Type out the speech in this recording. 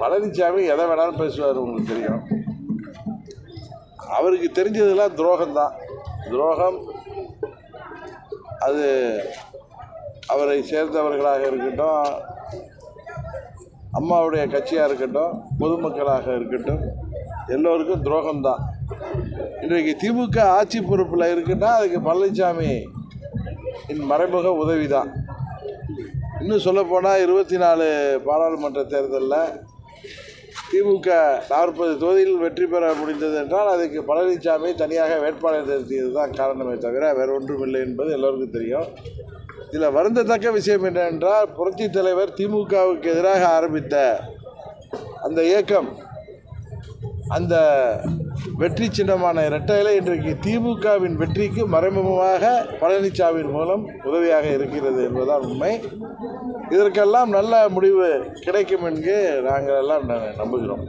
பழனிசாமி எதை வேணாலும் பேசுவார் உங்களுக்கு தெரியும். அவருக்கு தெரிஞ்சதெல்லாம் துரோகம்தான். துரோகம் அது அவரை சேர்ந்தவர்களாக இருக்கட்டும் அம்மாவுடைய கட்சியாக இருக்கட்டும் பொதுமக்களாக இருக்கட்டும் எல்லோருக்கும் துரோகம்தான். இன்றைக்கு திமுக ஆட்சி பொறுப்பில் இருக்குன்னா அதுக்கு பழனிசாமி இன் மறைமுக உதவி தான் இன்னும் சொல்லப்போனால் இருபத்தி நாலு பாராளுமன்ற தேர்தலில் திமுக நாற்பது தொகுதியில் வெற்றி பெற முடிந்தது என்றால் அதுக்கு பழனிசாமி தனியாக வேட்பாளர் நிறுத்தியது தான் காரணமே தவிர வேறு ஒன்றும் இல்லை என்பது எல்லோருக்கும் தெரியும். இதில் வருந்தத்தக்க விஷயம் என்னவென்றால் புரட்சித் தலைவர் திமுகவுக்கு எதிராக ஆரம்பித்த அந்த இயக்கம் அந்த வெற்றி சின்னமான இரட்டையில இன்றைக்கு திமுகவின் வெற்றிக்கு மறைமுகமாக பழனிசாமியின் மூலம் உதவியாக இருக்கிறது என்பதுதான் உண்மை. இதற்கெல்லாம் நல்ல முடிவு கிடைக்கும் என்று நாங்கள் எல்லாம் நம்புகிறோம்.